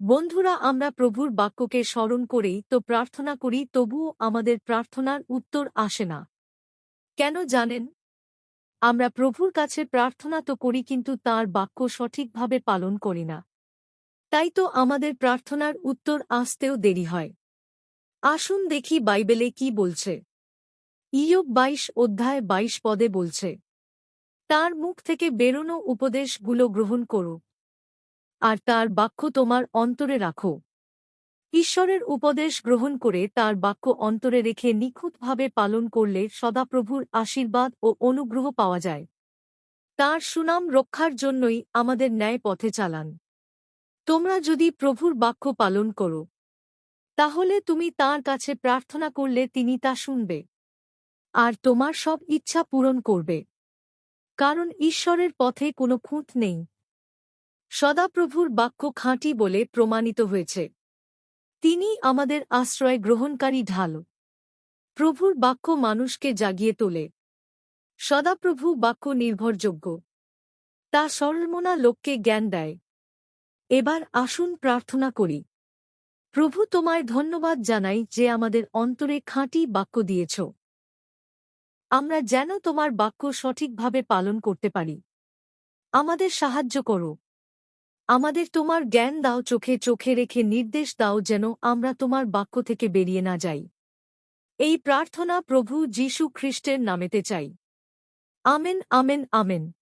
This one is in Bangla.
বন্ধুরা, আমরা প্রভুর বাক্যকে স্মরণ করেই তো প্রার্থনা করি, তবুও আমাদের প্রার্থনার উত্তর আসে না। কেন জানেন? আমরা প্রভুর কাছে প্রার্থনা তো করি, কিন্তু তার বাক্য সঠিকভাবে পালন করি না। তাই তো আমাদের প্রার্থনার উত্তর আসতেও দেরি হয়। আসুন দেখি বাইবেলে কি বলছে। ইয়ব বাইশ অধ্যায় বাইশ পদে বলছে, তার মুখ থেকে বেরোনো উপদেশগুলো গ্রহণ করো। আর তার বাক্য তোমার অন্তরে রাখো। ঈশ্বরের উপদেশ গ্রহণ করে তার বাক্য অন্তরে রেখে নিখুঁতভাবে পালন করলে সদাপ্রভুর আশীর্বাদ ও অনুগ্রহ পাওয়া যায়। তার সুনাম রক্ষার জন্যই আমাদের ন্যায় পথে চালান। তোমরা যদি প্রভুর বাক্য পালন করো, তাহলে তুমি তার কাছে প্রার্থনা করলে তিনি তা শুনবে আর তোমার সব ইচ্ছা পূরণ করবে। কারণ ঈশ্বরের পথে কোনো খুঁত নেই। সদাপ্রভুর বাক্য খাঁটি বলে প্রমাণিত হয়েছে। তিনি আমাদের আশ্রয় গ্রহণকারী ঢাল। প্রভুর বাক্য মানুষকে জাগিয়ে তোলে। সদাপ্রভু বাক্য নির্ভরযোগ্য। তা সরলমনা লোককে জ্ঞান দেয়। এবার আসুন প্রার্থনা করি। প্রভু তোমায় ধন্যবাদ জানাই যে আমাদের অন্তরে খাঁটি বাক্য দিয়েছ। আমরা যেন তোমার বাক্য সঠিকভাবে পালন করতে পারি। আমাদের সাহায্য করো। আমাদের তোমার জ্ঞান দাও চোখে চোখে রেখে নির্দেশ দাও যেন আমরা তোমার বাক্য থেকে বেরিয়ে না যাই। এই প্রার্থনা প্রভু যীশু খ্রিস্টের নামেতে চাই। Amen amen amen.